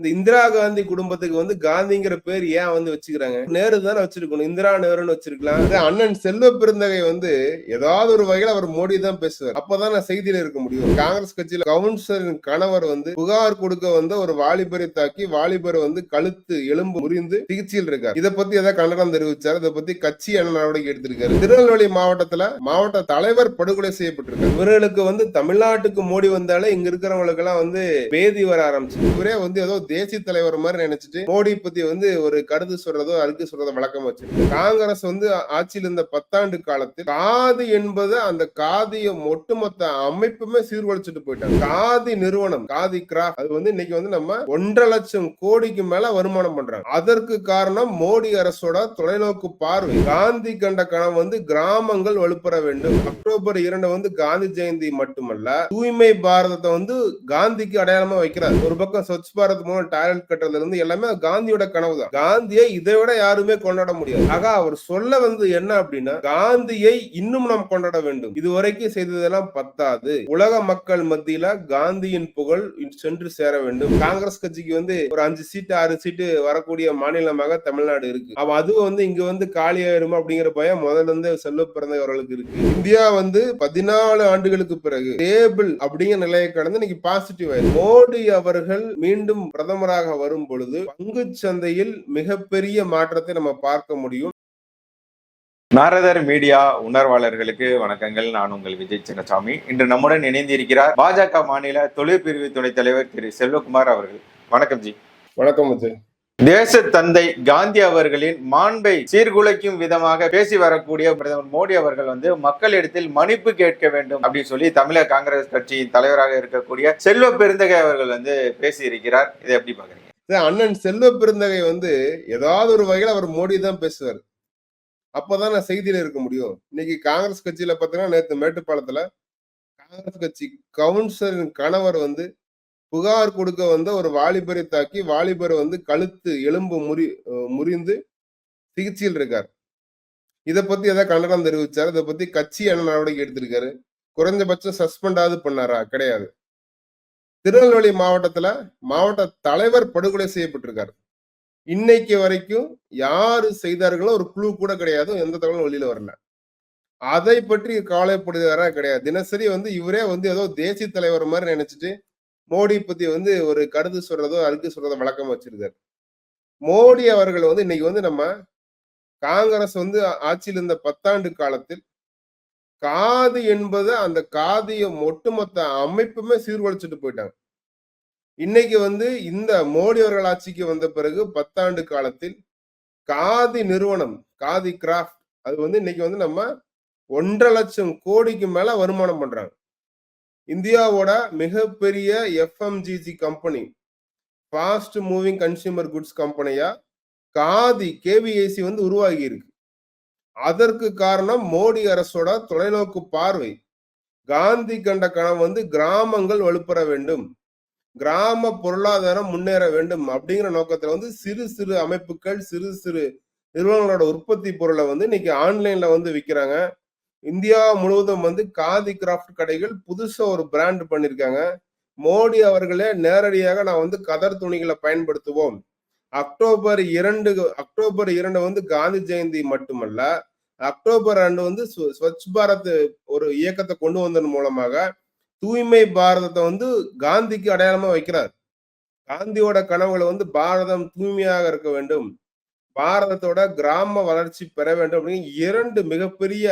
இந்த இந்திரா காந்தி குடும்பத்துக்கு வந்து காந்திங்கிற பேர் ஏன் வந்து வச்சுக்கிறாங்க? நேரு தானே வச்சிருக்கணும். இந்திரா நேருன்னு வச்சிருக்கலாம். அண்ணன் செல்வ பெருந்தகை வந்து ஏதாவது ஒரு வகையில அவர் மோடி தான் பேசுவார். அப்பதான் நான் செய்தியில இருக்க முடியும். காங்கிரஸ் கட்சியில கவுன்சிலரின் கணவர் வந்து புகார் கொடுக்க வந்த ஒரு வாலிபரை தாக்கி வாலிபர் வந்து கழுத்து எலும்பு முறிந்து சிகிச்சையில் இருக்கார். இதை பத்தி ஏதாவது கண்டனம் தெரிவிச்சார்? இதை பத்தி கட்சி என்ன நடவடிக்கை எடுத்திருக்காரு? திருநெல்வேலி மாவட்டத்துல மாவட்ட தலைவர் படுகொலை செய்யப்பட்டிருக்காரு இவர்களுக்கு வந்து தமிழ்நாட்டுக்கு மோடி வந்தாலே இங்க இருக்கிறவங்களுக்கு எல்லாம் வந்து பேதி வர ஆரம்பிச்சு இவரே வந்து ஏதோ தேசிய தலைவர் மாதிரி நினைச்சிட்டு மோடி பத்தி வந்து ஒரு கருத்து சொல்றதோ அழுக்கு சொல்றதோ வழக்கம் வச்சு காங்கிரஸ் வந்து ஆட்சியில் இருந்த பத்தாண்டு காலத்தில் காதி என்பது அந்த காதிய ஒட்டுமொத்த அமைப்புமே சீர்குலைச்சிட்டு போயிட்டாங்க. காதி நிறுவனம் காதி கிராஃப்ட் அது வந்து இன்னைக்கு வந்து நம்ம ஒன்றரை லட்சம் கோடிக்கு மேல வருமானம் பண்றாங்க. அதற்கு காரணம் மோடி அரசோட தொலைநோக்கு பார்வை. காந்தி கண்ட கணம் வந்து கிராமங்கள் வலுப்பெற வேண்டும். அக்டோபர் இரண்டு வந்து காந்தி ஜெயந்தி மட்டுமல்ல தூய்மை பாரதத்தை வந்து காந்திக்கு அடையாளமா வைக்கிறார். ஒரு பக்கம் ஸ்வச் பாரத் மூலம் டாய்லெட் கட்டுறதுல இருந்து எல்லாமே காந்தியோட கனவு தான் காந்தியை இதை விட யாருமே கொண்டாட முடியாது. ஆக அவர் சொல்ல வந்து என்ன அப்படின்னா காந்தியை இன்னும் நாம் கொண்டாட வேண்டும். இதுவரைக்கும் செய்ததெல்லாம் பத்தாது. உலக மக்கள் மத்தியில காந்தியின் புகழ் சென்று சேர வேண்டும். காங்கிரஸ் கட்சிக்கு வந்து ஒரு அஞ்சு சீட்டு ஆறு சீட்டு வரக்கூடிய மாநிலமாக தமிழ்நாடு இருக்கு. அவ அதுவும் வந்து இங்க வந்து காலியாயிருமா அப்படிங்கிற பயம் முதல்ல இருந்து செல்வ பிறந்தவர்களுக்கு இருக்கு. இந்தியா வந்து பதினாலு ஆண்டுகளுக்கு பிறகு டேபிள் அப்படிங்கிற நிலையை கடந்து இன்னைக்கு பாசிட்டிவ் ஆயிருக்கு. மோடி அவர்கள் மீண்டும் பிரதமராக வரும் பொழுது பங்கு சந்தையில் மிகப்பெரிய மாற்றத்தை நம்ம பார்க்க முடியும். நாரதர் மீடியா உணர்வாளர்களுக்கு வணக்கங்கள். நான் உங்கள் விஜய் சின்னசாமி. இன்று நம்முடன் இணைந்திருக்கிறார் பாஜக மாநில தொழிற்பிரிவு துணைத் தலைவர் திரு செல்வகுமார் அவர்கள். வணக்கம் ஜி. வணக்கம் விஜய். தேச தந்தை காந்தி அவர்களின் மாண்பை சீர்குலைக்கும் விதமாக பேசி வரக்கூடிய பிரதமர் மோடி அவர்கள் வந்து மக்களிடத்தில் மன்னிப்பு கேட்க வேண்டும் அப்படின்னு சொல்லி தமிழக காங்கிரஸ் கட்சியின் தலைவராக இருக்கக்கூடிய செல்வ பெருந்தகை அவர்கள் வந்து பேசி இருக்கிறார் இதை எப்படி பாக்குறீங்க அண்ணன் செல்வ பெருந்தகை வந்து ஏதாவது ஒரு வகையில் அவர் மோடி தான் பேசுவார். அப்பதான் நான் செய்தியில இருக்க முடியும். இன்னைக்கு காங்கிரஸ் கட்சியில பாத்தீங்கன்னா நேற்று மேட்டுப்பாளத்துல காங்கிரஸ் கட்சி கவுன்சிலரின் கணவர் வந்து புகார் கொடுக்க வந்த ஒரு வாலிபரை தாக்கி வாலிபர் வந்து கழுத்து எலும்பு முறி முறிந்து சிகிச்சையில் இருக்கார். இதை பத்தி ஏதாவது கண்டனம் தெரிவிச்சாரு? இதை பத்தி கட்சி என்ன நடவடிக்கை எடுத்திருக்காரு? குறைஞ்சபட்சம் சஸ்பெண்டாவது பண்ணாரா? கிடையாது. திருநெல்வேலி மாவட்டத்துல மாவட்ட தலைவர் படுகொலை செய்யப்பட்டிருக்காரு. இன்னைக்கு வரைக்கும் யாரு செய்தார்களோ ஒரு குழு கூட கிடையாது. எந்த தகவலும் வெளியில வரல. அதை பற்றி கவலைப்படுகிறாரா? கிடையாது. தினசரி வந்து இவரே வந்து ஏதோ தேசிய தலைவர் மாதிரி நினைச்சிட்டு மோடி பத்தி வந்து ஒரு கருத்து சொல்றதோ அழுக்கு சொல்றதோ வழக்கம் வச்சிருக்காரு. மோடி அவர்கள் வந்து இன்னைக்கு வந்து நம்ம காங்கிரஸ் வந்து ஆட்சியில் இருந்த பத்தாண்டு காலத்தில் காது என்பது அந்த காதிய ஒட்டுமொத்த அமைப்புமே சீர்குலைச்சிட்டு போயிட்டாங்க. இன்னைக்கு வந்து இந்த மோடி அவர்கள் ஆட்சிக்கு வந்த பிறகு பத்தாண்டு காலத்தில் காதி நிறுவனம் காதி கிராஃப்ட் அது வந்து இன்னைக்கு வந்து நம்ம ஒன்றரை லட்சம் கோடிக்கு மேல வருமானம் பண்றாங்க. இந்தியாவோட மிகப்பெரிய FMCG company fast moving consumer goods கம்பெனியா காதி கேவிஏசி வந்து உருவாகி இருக்கு. அதற்கு காரணம் மோடி அரசோட தொலைநோக்கு பார்வை. காந்தி கண்ட கனவு வந்து கிராமங்கள் வலுப்பெற வேண்டும். கிராம பொருளாதாரம் முன்னேற வேண்டும் அப்படிங்கிற நோக்கத்துல வந்து சிறு சிறு அமைப்புகள் சிறு சிறு நிறுவனங்களோட உற்பத்தி பொருளை வந்து இன்னைக்கு ஆன்லைன்ல வந்து விற்கிறாங்க இந்தியா முழுவதும் வந்து காதி கிராஃப்ட் கடைகள் புதுசா ஒரு பிராண்ட் பண்ணிருக்காங்க. மோடி அவர்களே நேரடியாக நான் வந்து கதர் துணிகளை பயன்படுத்துவோம். அக்டோபர் இரண்டு அக்டோபர் இரண்டு வந்து காந்தி ஜெயந்தி மட்டுமல்ல அக்டோபர் ரெண்டு வந்து ஸ்வச் பாரத் ஒரு இயக்கத்தை கொண்டு வந்ததன் மூலமாக தூய்மை பாரதத்தை வந்து காந்திக்கு அடையாளமா வைக்கிறார். காந்தியோட கனவுகளை வந்து பாரதம் தூய்மையாக இருக்க வேண்டும். பாரதத்தோட கிராம வளர்ச்சி பெற வேண்டும் அப்படின்னு இரண்டு மிகப்பெரிய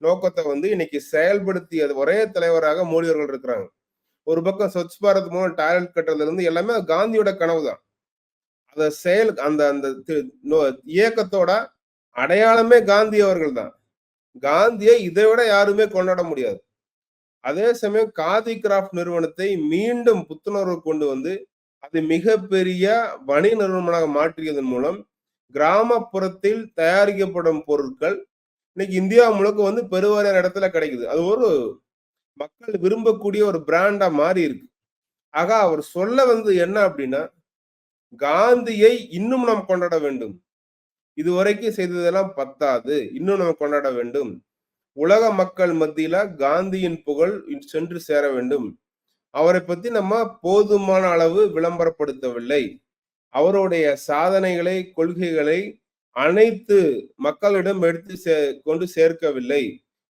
நோக்கத்தை வந்து இன்னைக்கு செயல்படுத்தியது ஒரே தலைவராக மோடி அவர்கள் இருக்கிறாங்க. ஒரு பக்கம் ஸ்வச் பாரத் மூலம் டாய்லெட் கட்டுறதுல இருந்து எல்லாமே காந்தியோட கனவு தான். அந்த செயல் அந்த அந்த நோ- இயக்கத்தோட அடையாளமே காந்தி அவர்கள் தான். காந்தியை இதை விட யாருமே கொண்டாட முடியாது. அதே சமயம் காதி கிராஃப்ட் நிறுவனத்தை மீண்டும் புத்துணர்வு கொண்டு வந்து அது மிகப்பெரிய வணிக நிறுவனமாக மாற்றியதன் மூலம் கிராமப்புறத்தில் தயாரிக்கப்படும் பொருட்கள் இன்னைக்கு இந்தியா முழுக்க வந்து பெருவாரியான இடத்துல கிடைக்குது. அது ஒரு மக்கள் விரும்பக்கூடிய ஒரு பிராண்டா மாறி இருக்கு. ஆக அவர் சொல்ல வந்து என்ன அப்படின்னா காந்தியை இன்னும் நாம் கொண்டாட வேண்டும். இதுவரைக்கும் செய்ததெல்லாம் பத்தாது. இன்னும் நம்ம கொண்டாட வேண்டும். உலக மக்கள் மத்தியில காந்தியின் புகழ் சென்று சேர வேண்டும். அவரை பத்தி நம்ம போதுமான அளவு விளம்பரப்படுத்தவில்லை. அவருடைய சாதனைகளை கொள்கைகளை அனைத்து மக்களிடம் எடுத்து சே கொண்டு சேர்க்கவில்லை.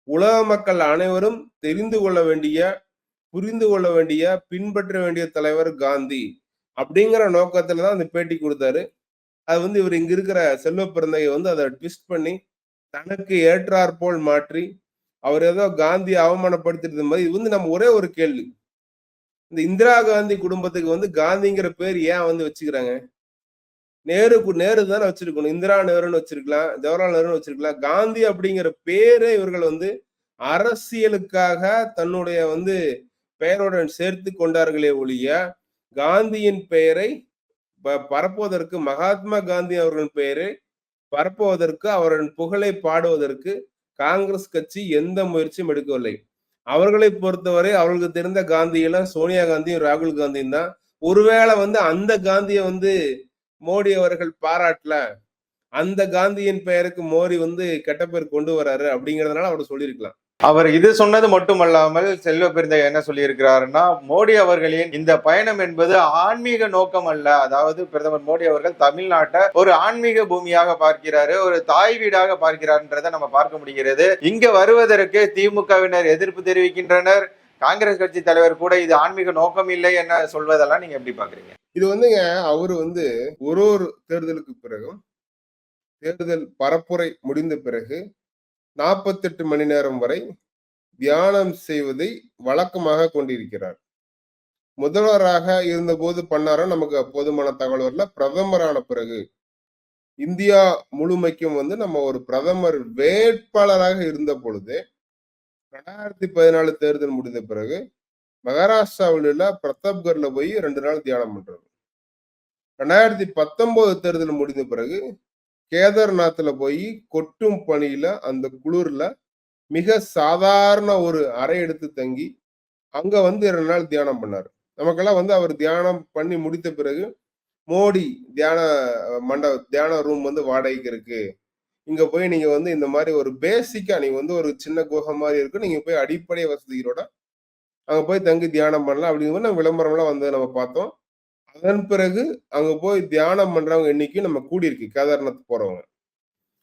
உலக மக்கள் அனைவரும் தெரிந்து கொள்ள வேண்டிய புரிந்து கொள்ள வேண்டிய பின்பற்ற வேண்டிய தலைவர் காந்தி அப்படிங்கிற நோக்கத்துல தான் அந்த பேட்டி கொடுத்தாரு. அது வந்து இவர் இங்க இருக்கிற செல்வ பிறந்தகை வந்து அதை ட்விஸ்ட் பண்ணி தனக்கு ஏற்றாற் போல் மாற்றி அவர் ஏதோ காந்தி அவமானப்படுத்திட்டு மாதிரி இது வந்து நம்ம ஒரே ஒரு கேள்வி. இந்த இந்திரா காந்தி குடும்பத்துக்கு வந்து காந்திங்கிற பேர் ஏன் வந்து வச்சுக்கிறாங்க? நேருக்கு நேரு தானே வச்சிருக்கணும். இந்திரா நேருன்னு வச்சிருக்கலாம் ஜவஹர்லால் நேருன்னு வச்சிருக்கலாம். காந்தி அப்படிங்கிற பேரை இவர்கள் வந்து அரசியலுக்காக தன்னுடைய வந்து பெயருடன் சேர்த்து கொண்டார்களே ஒழிய காந்தியின் பெயரை ப- பரப்புவதற்கு மகாத்மா காந்தி அவர்களின் பெயரை பரப்புவதற்கு அவரின் புகழை பாடுவதற்கு காங்கிரஸ் கட்சி எந்த முயற்சியும் எடுக்கவில்லை. அவர்களை பொறுத்தவரை அவர்களுக்கு தெரிந்த காந்தியெல்லாம் சோனியா காந்தியும் ராகுல் காந்தியும் தான். ஒருவேளை வந்து அந்த காந்தியை வந்து மோடி அவர்கள் பாராட்டல அந்த காந்தியின் பெயருக்கு மோடி வந்து கெட்ட பேர் கொண்டு வராரு அப்படிங்கறதுனால அவர் சொல்லியிருக்கலாம். அவர் இது சொன்னது மட்டுமல்லாமல் செல்வ பெருந்த என்ன சொல்லியிருக்கிறாருன்னா மோடி அவர்களின் இந்த பயணம் என்பது ஆன்மீக நோக்கம் அல்ல. அதாவது பிரதமர் மோடி அவர்கள் தமிழ்நாட்டை ஒரு ஆன்மீக பூமியாக பார்க்கிறாரு ஒரு தாய் வீடாக பார்க்கிறார்ன்றதை நம்ம பார்க்க முடிகிறது. இங்க வருவதற்கு திமுகவினர் எதிர்ப்பு தெரிவிக்கின்றனர். காங்கிரஸ் கட்சி தலைவர் கூட இது ஆன்மீக நோக்கம் இல்லை என்ன சொல்வதெல்லாம் நீங்க எப்படி பாக்குறீங்க? இது வந்துங்க அவரு வந்து ஒரு ஒரு தேர்தலுக்கு பிறகும் தேர்தல் பரப்புரை முடிந்த பிறகு நாற்பத்தெட்டு மணி நேரம் வரை தியானம் செய்வதை வழக்கமாக கொண்டிருக்கிறார். முதல்வராக இருந்தபோது பண்ணாரோ? நமக்கு போதுமான தகவல் வரல. பிரதமரான பிறகு இந்தியா முழுமைக்கும் வந்து நம்ம ஒரு பிரதமர் வேட்பாளராக இருந்த பொழுது ரெண்டாயிரத்தி பதினாலு தேர்தல் முடிந்த பிறகு மகாராஷ்டிராவில் உள்ள பிரதாப்கர்ல போய் ரெண்டு நாள் தியானம் பண்றாரு ரெண்டாயிரத்தி பத்தொன்பது தேர்தல் முடிந்த பிறகு கேதார்நாத்ல போய் கொட்டும் பணியில அந்த குளிர்ல மிக சாதாரண ஒரு அறை எடுத்து தங்கி அங்க வந்து இரண்டு நாள் தியானம் பண்ணாரு. நமக்கெல்லாம் வந்து அவர் தியானம் பண்ணி முடித்த பிறகு மோடி தியான மண்ட தியான ரூம் வந்து வாடகைக்கு இருக்கு. இங்க போய் நீங்க வந்து இந்த மாதிரி ஒரு பேசிக்கா நீங்க வந்து ஒரு சின்ன குகை மாதிரி இருக்கு நீங்க போய் அடிப்படை வசதிகளோட அங்க போய் தங்கி தியானம் பண்ணலாம் அப்படிங்கிற நம்ம விளம்பரம்லாம் வந்து நம்ம பார்த்தோம். அதன் பிறகு அங்க போய் தியானம் பண்றவங்க எண்ணிக்கை நம்ம கூடியிருக்கு கேதார்நாத் போறவங்க.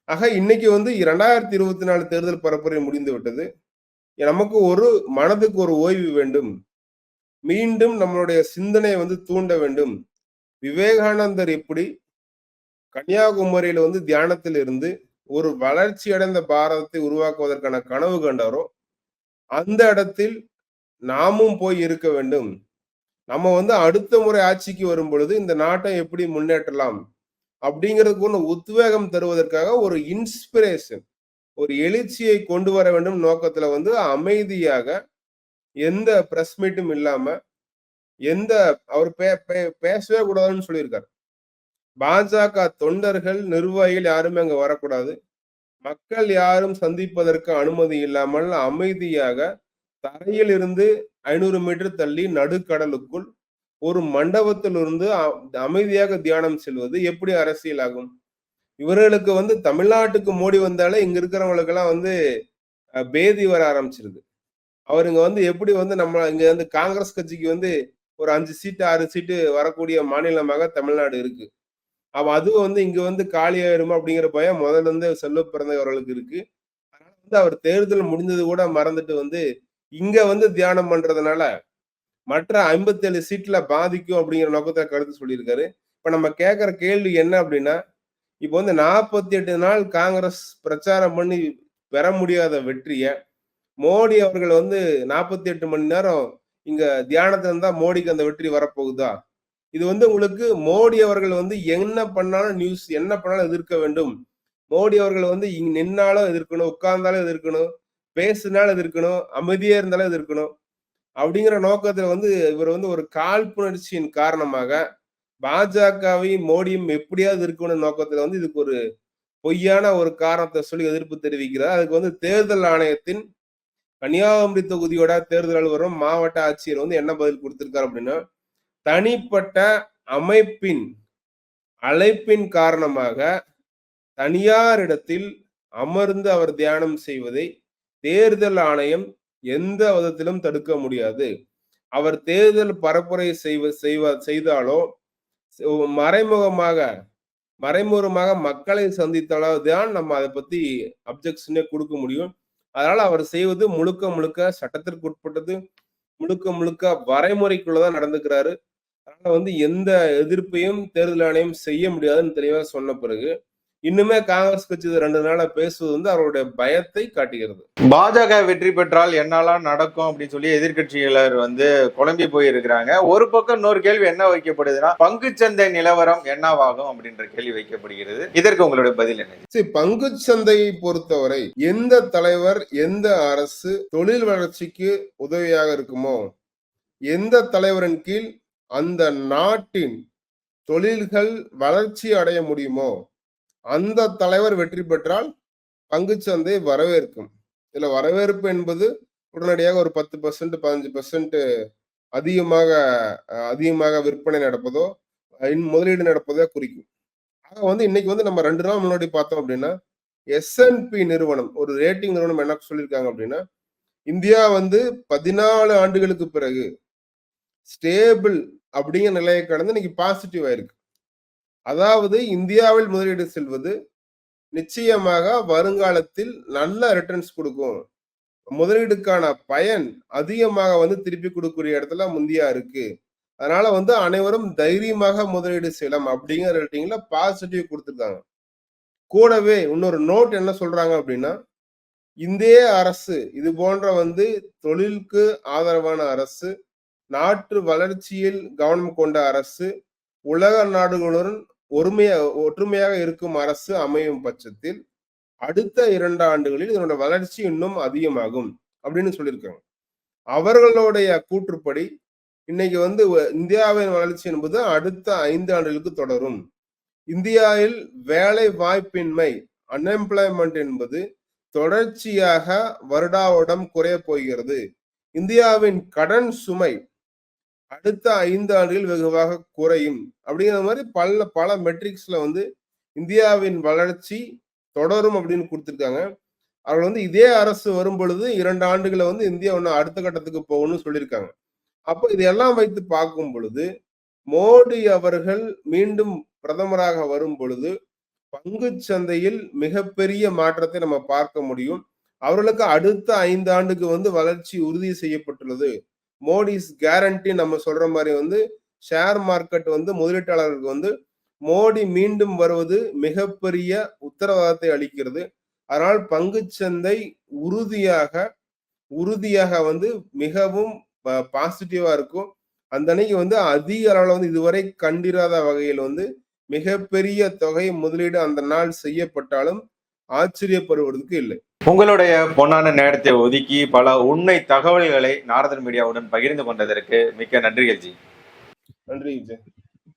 ஆக இன்னைக்கு வந்து இரண்டாயிரத்தி இருபத்தி நாலு தேர்தல் பரப்புரை முடிந்து விட்டது. நமக்கு ஒரு மனதுக்கு ஒரு ஓய்வு வேண்டும். மீண்டும் நம்மளுடைய சிந்தனையை வந்து தூண்ட வேண்டும். விவேகானந்தர் எப்படி கன்னியாகுமரியில வந்து தியானத்தில் இருந்து ஒரு வளர்ச்சி அடைந்த பாரதத்தை உருவாக்குவதற்கான கனவு கண்டாரோ அந்த இடத்தில் நாமும் போய் இருக்க வேண்டும். நம்ம வந்து அடுத்த முறை ஆட்சிக்கு வரும் பொழுது இந்த நாட்டை எப்படி முன்னேற்றலாம் அப்படிங்கிறதுக்கு ஒன்று உத்வேகம் தருவதற்காக ஒரு இன்ஸ்பிரேஷன் ஒரு எழுச்சியை கொண்டு வர வேண்டும் நோக்கத்துல வந்து அமைதியாக எந்த பிரஸ் மீட்டும் இல்லாம எந்த அவர் பே பே- பேசவே கூடாதுன்னு சொல்லியிருக்காரு. பாஜக தொண்டர்கள் நிர்வாகிகள் யாருமே அங்க வரக்கூடாது. மக்கள் யாரும் சந்திப்பதற்கு அனுமதி இல்லாமல் அமைதியாக தரையில் இருந்து ஐநூறு மீட்டர் தள்ளி நடுக்கடலுக்குள் ஒரு மண்டபத்திலிருந்து அமைதியாக தியானம் செல்வது எப்படி அரசியல் ஆகும் இவர்களுக்கு வந்து தமிழ்நாட்டுக்கு மோடி வந்தாலே இங்க இருக்கிறவங்களுக்கெல்லாம் வந்து பேதி வர ஆரம்பிச்சிருது. அவருங்க வந்து எப்படி வந்து நம்ம இங்க வந்து காங்கிரஸ் கட்சிக்கு வந்து ஒரு அஞ்சு சீட்டு ஆறு சீட்டு வரக்கூடிய மாநிலமாக தமிழ்நாடு இருக்கு. அவ அதுவும் வந்து இங்க வந்து காலியாயிருமா அப்படிங்கிற பயம் முதல்ல இருந்து செல்வ பிறந்தவர்களுக்கு இருக்கு. அதனால வந்து அவர் தேர்தல் முடிந்தது கூட மறந்துட்டு வந்து இங்க வந்து தியானம் பண்றதுனால மற்ற ஐம்பத்தேழு சீட்ல பாதிக்கும் அப்படிங்கிற நோக்கத்தை கருத்து சொல்லியிருக்காரு. இப்ப நம்ம கேட்கிற கேள்வி என்ன அப்படின்னா இப்போ வந்து நாற்பத்தி எட்டு நாள் காங்கிரஸ் பிரச்சாரம் பண்ணி பெற முடியாத வெற்றிய மோடி அவர்கள் வந்து நாற்பத்தி எட்டு மணி நேரம் இங்க தியானத்துல இருந்தா மோடிக்கு அந்த வெற்றி வரப்போகுதா? இது வந்து உங்களுக்கு மோடி அவர்கள் வந்து என்ன பண்ணாலும் நியூஸ் என்ன பண்ணாலும் எதிர்க்க வேண்டும். மோடி அவர்கள் வந்து இங்க நின்னாலும் எதிர்க்கணும் உட்கார்ந்தாலும் எதிர்க்கணும் பேசினாலும் எதிர்க்கணும் அமைதியா இருந்தாலும் எதிர்க்கணும். அப்படிங்கிற நோக்கத்துல வந்து இவர் வந்து ஒரு காழ்ப்புணர்ச்சியின் காரணமாக பாஜகவையும் மோடியும் எப்படியாவது இருக்கணும் நோக்கத்துல வந்து இதுக்கு ஒரு பொய்யான ஒரு காரணத்தை சொல்லி எதிர்ப்பு தெரிவிக்கிறார். அதுக்கு வந்து தேர்தல் ஆணையத்தின் கன்னியாகுமரி தொகுதியோட தேர்தல் அலுவலரும் மாவட்ட ஆட்சியர் வந்து என்ன பதில் கொடுத்திருக்காரு அப்படின்னா தனிப்பட்ட அமைப்பின் அழைப்பின் காரணமாக தனியாரிடத்தில் அமர்ந்து அவர் தியானம் செய்வதை தேர்தல் ஆணையம் எந்த விதத்திலும் தடுக்க முடியாது. அவர் தேர்தல் பரப்புரை செய்வ செய்வ செய்தாலோ மறைமுகமாக மறைமுகமாக மக்களை சந்தித்தாலோ தான் நம்ம அதை பத்தி அப்ஜெக்ஷனே கொடுக்க முடியும். அதனால அவர் செய்வது முழுக்க முழுக்க சட்டத்திற்கு உட்பட்டது. முழுக்க முழுக்க வரைமுறைக்குள்ளதான் நடந்துக்கிறாரு. அதனால வந்து எந்த எதிர்ப்பையும் தேர்தல் ஆணையம் செய்ய முடியாதுன்னு தெளிவா சொன்ன பிறகு இன்னுமே காங்கிரஸ் கட்சி ரெண்டு நாளா பேசுவது வந்து அவருடைய பயத்தை காட்டுகிறது. பாஜக வெற்றி பெற்றால் என்னெல்லாம் நடக்கும் அப்படின்னு சொல்லி எதிர்க்கட்சியினர் வந்து குழம்பி போயிருக்கிறாங்க. ஒரு பக்கம் இன்னொரு கேள்வி என்ன வைக்கப்படுதுன்னா பங்குச்சந்தை நிலவரம் என்னவாகும் அப்படின்ற கேள்வி வைக்கப்படுகிறது. இதற்கு உங்களுடைய பதில் என்ன? சரி பங்கு சந்தையை பொறுத்தவரை எந்த தலைவர் எந்த அரசு தொழில் வளர்ச்சிக்கு உதவியாக இருக்குமோ எந்த தலைவரின் கீழ் அந்த நாட்டின் தொழில்கள் வளர்ச்சி அடைய முடியுமோ? அந்த தலைவர் வெற்றி பெற்றால் பங்குச்சந்தை வரவேற்கும். இதுல வரவேற்பு என்பது உடனடியாக ஒரு பத்து பர்சன்ட் பதினஞ்சு பர்சன்ட் அதிகமாக அதிகமாக விற்பனை நடப்பதோ இன் முதலீடு நடப்பதோ குறிக்கும். ஆக வந்து இன்னைக்கு வந்து நம்ம ரெண்டு நாள் முன்னாடி பார்த்தோம் அப்படின்னா எஸ்என்பி நிறுவனம் ஒரு ரேட்டிங் நிறுவனம் என்ன சொல்லியிருக்காங்க அப்படின்னா இந்தியா வந்து பதினாலு ஆண்டுகளுக்கு பிறகு ஸ்டேபிள் அப்படிங்கிற நிலையை கடந்து இன்னைக்கு பாசிட்டிவ் இருக்கு. அதாவது இந்தியாவில் முதலீடு செல்வது நிச்சயமாக வருங்காலத்தில் நல்ல ரிட்டர்ன்ஸ் கொடுக்கும். முதலீடுக்கான பயன் அதிகமாக வந்து திருப்பி கொடுக்கக்கூடிய இடத்துல முந்தியா இருக்கு. அதனால வந்து அனைவரும் தைரியமாக முதலீடு செய்யலாம் அப்படிங்கிற ரேட்டிங்ல பாசிட்டிவ் கொடுத்துருக்காங்க. கூடவே இன்னொரு நோட் என்ன சொல்றாங்க அப்படின்னா இந்திய அரசு இது போன்ற வந்து தொழிலுக்கு ஆதரவான அரசு நாட்டு வளர்ச்சியில் கவனம் கொண்ட அரசு உலக நாடுகளுடன் ஒருமையா ஒற்றுமையாக இருக்கும் அரசு அமையும் பட்சத்தில் அடுத்த இரண்டு ஆண்டுகளில் இதனோட வளர்ச்சி இன்னும் அதிகமாகும் அப்படின்னு சொல்லியிருக்காங்க. அவர்களுடைய கூற்றுப்படி இன்னைக்கு வந்து வ- இந்தியாவின் வளர்ச்சி என்பது அடுத்த ஐந்து ஆண்டுகளுக்கு தொடரும். இந்தியாவில் வேலை வாய்ப்பின்மை அன்எம்ப்ளாய்மெண்ட் என்பது தொடர்ச்சியாக வருடாவடம் குறைய போகிறது. இந்தியாவின் கடன் சுமை அடுத்த ஐந்து ஆண்டுகள் வெகுவாக குறையும். அப்படிங்கிற மாதிரி பல பல மெட்ரிக்ஸ்ல வந்து இந்தியாவின் வளர்ச்சி தொடரும் அப்படின்னு கொடுத்துருக்காங்க. அவர்கள் வந்து இதே அரசு வரும் பொழுது இரண்டு ஆண்டுகளை வந்து இந்தியா ஒன்று அடுத்த கட்டத்துக்கு போகணும்னு சொல்லியிருக்காங்க. அப்போ இதையெல்லாம் வைத்து பார்க்கும் பொழுது மோடி அவர்கள் மீண்டும் பிரதமராக வரும் பொழுது பங்கு சந்தையில் மிகப்பெரிய மாற்றத்தை நம்ம பார்க்க முடியும். அவர்களுக்கு அடுத்த ஐந்து ஆண்டுக்கு வந்து வளர்ச்சி உறுதி செய்யப்பட்டுள்ளது. மோடிஸ் கேரண்டி நம்ம சொல்ற மாதிரி வந்து ஷேர் மார்க்கெட் வந்து முதலீட்டாளர்களுக்கு வந்து மோடி மீண்டும் வருவது மிகப்பெரிய உத்தரவாதத்தை அளிக்கிறது. அதனால் பங்குச்சந்தை உறுதியாக உறுதியாக வந்து மிகவும் பாசிட்டிவா இருக்கும். அந்த அன்னைக்கு வந்து அதிக அளவில் வந்து இதுவரை கண்டிராத வகையில் வந்து மிகப்பெரிய தொகை முதலீடு அந்த நாள் செய்யப்பட்டாலும் ஆச்சரியப்படுவதற்கு இல்லை. உங்களுடைய பொன்னான நேரத்தை ஒதுக்கி பல உண்மை தகவல்களை நாரதன் மீடியாவுடன் பகிர்ந்து கொண்டதற்கு மிக்க நன்றிகள் ஜி நன்றி விஜய்.